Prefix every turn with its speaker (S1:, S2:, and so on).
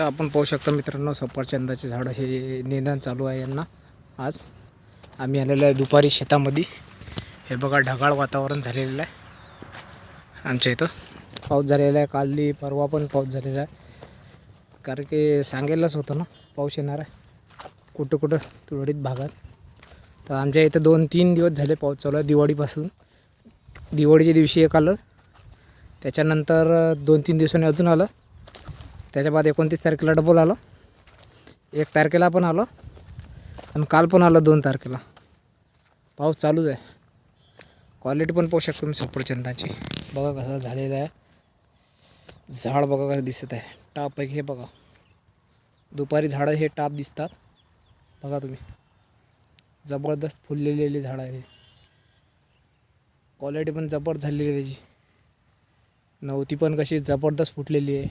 S1: तर आपण पाहू शकता मित्रांनो सफरचंदाचे झाडं हे निदान चालू आहे यांना. आज आम्ही आलेलो आहे दुपारी शेतामध्ये. हे बघा ढगाळ वातावरण झालेलं आहे. आमच्या इथं पाऊस झालेला आहे. कालदी परवा पण पाऊस झालेला आहे. कारण की सांगायलाच होतं ना पाऊस येणार आहे. कुठं कुठं? तुरळीत भागात. तर आमच्या इथं दोन तीन दिवस झाले पाऊस चालू आहे दिवाळीपासून. दिवाळीच्या दिवशी एक आलं. त्याच्यानंतर दोन तीन दिवसांनी अजून आलं. त्याच्या बाद एकोणतीस तारखेला डबल आलं. एक तारखेला पण आलं आणि काल पण आलं दोन तारखेला. पाऊस चालूच आहे. क्वालिटी पण पाहू शकतो मी सफरचंदाची. बघा कसं झालेलं आहे. झाड बघा कसं दिसत आहे. टाप आहे हे बघा. दुपारी झाडं हे टाप दिसतात. बघा तुम्ही. जबरदस्त फुललेली झाडं आहे क्वालिटी पण जबर झालेली आहे त्याची. नव्हती पण कशी जबरदस्त फुटलेली आहे.